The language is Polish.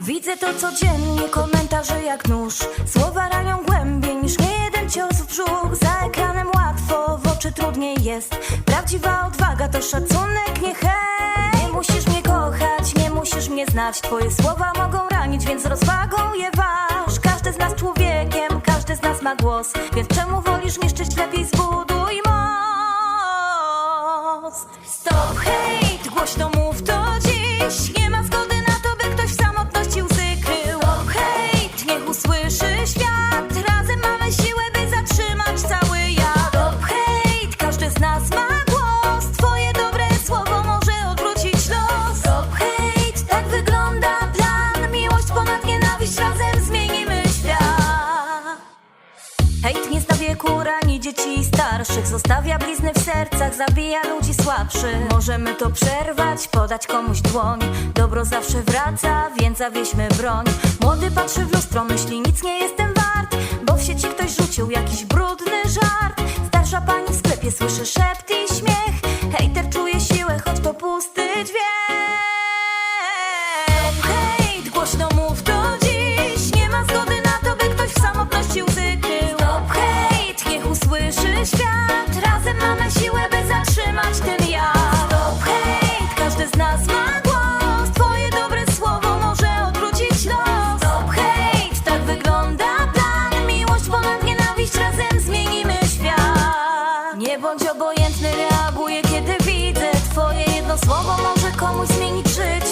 Widzę to codziennie, komentarze jak nóż. Słowa ranią głębiej niż nie jeden cios w brzuch. Za ekranem łatwo, w oczy trudniej jest. Prawdziwa odwaga to szacunek, nie hej. Nie musisz mnie kochać, nie musisz mnie znać. Twoje słowa mogą ranić, więc rozwagą je waż. Każdy z nas człowiekiem, każdy z nas ma głos. Więc czemu wolisz niszczyć, lepiej zbuduj most? Stop hate, Hejt nie zna wieku, rani dzieci i starszych. Zostawia blizny w sercach, zabija ludzi słabszych. Możemy to przerwać, podać komuś dłoń. Dobro zawsze wraca, więc zawieźmy broń. Młody patrzy w lustro, myśli nic nie jestem wart Bo w sieci ktoś rzucił jakiś brudny żart. Starsza pani w sklepie słyszy szept Nie bądź obojętny, reaguję kiedy widzę Twoje jedno słowo. Może komuś zmienić życie.